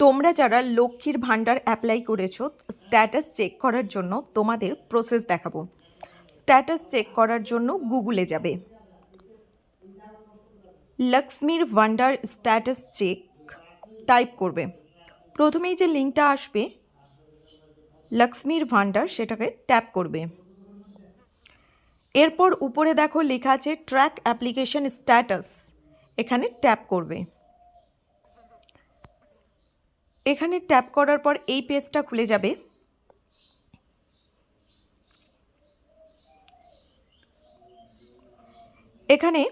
তোমরা যারা লক্ষ্মীর ভাণ্ডার অ্যাপ্লাই করেছ স্ট্যাটাস চেক করার জন্য তোমাদের প্রসেস দেখাবো। স্ট্যাটাস চেক করার জন্য গুগলে যাবে। লক্ষ্মীর ভাণ্ডার স্ট্যাটাস চেক টাইপ করবে। প্রথমেই যে লিঙ্কটা আসবে, লক্ষ্মীর ভাণ্ডার সেটাকে ট্যাপ করবে। এরপর উপরে দেখো লেখা আছে ট্র্যাক অ্যাপ্লিকেশন স্ট্যাটাস এখানে ট্যাপ করবে। এখানে ট্যাপ করার পর এই পেজটা খুলে যাবে। এখানে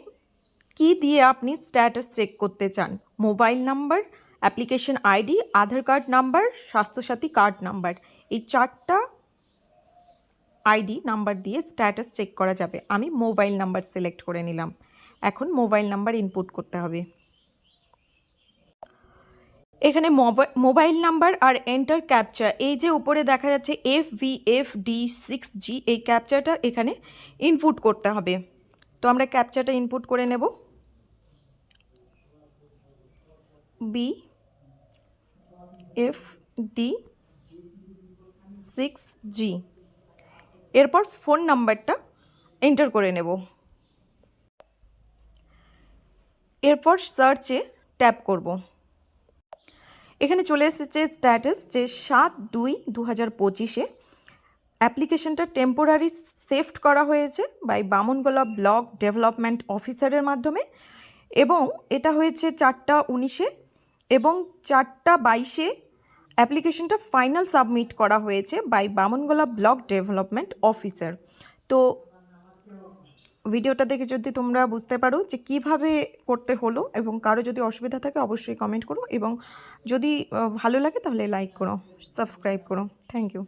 কি দিয়ে আপনি স্ট্যাটাস চেক করতে চান? Mobile number application ID Aadhaar card number Swasthyasathi card number এই চারটা আইডি নাম্বার দিয়ে স্ট্যাটাস চেক করা যাবে। আমি মোবাইল নাম্বার সিলেক্ট করে নিলাম। এখন মোবাইল নাম্বার ইনপুট করতে হবে। এখানে মোবাইল নাম্বার আর এন্টার ক্যাপচার এই যে উপরে দেখা যাচ্ছে F V F D six G, এই ক্যাপচারটা এখানে ইনপুট করতে হবে। তো আমরা ক্যাপচারটা ইনপুট করে নেব। B F D six G. এরপর ফোন নাম্বারটা এন্টার করে নেব। এরপর সার্চে ট্যাপ করব। এখানে চলে এসেছে স্ট্যাটাস যে সাত দুই দু হাজার পঁচিশে অ্যাপ্লিকেশনটা টেম্পোরারি সেফট করা হয়েছে বাই বামনগোলা ব্লক ডেভেলপমেন্ট অফিসারের মাধ্যমে এবং এটা হয়েছে চারটা উনিশে এবং চারটা বাইশে অ্যাপ্লিকেশনটা ফাইনাল সাবমিট করা হয়েছে by Bamongola block development officer তো ভিডিওটা দেখে যদি তোমরা বুঝতে পারো যে কীভাবে করতে হলো এবং কারও যদি অসুবিধা থাকে, অবশ্যই কমেন্ট করো এবং যদি ভালো লাগে তাহলে লাইক করো সাবস্ক্রাইব করো। Thank you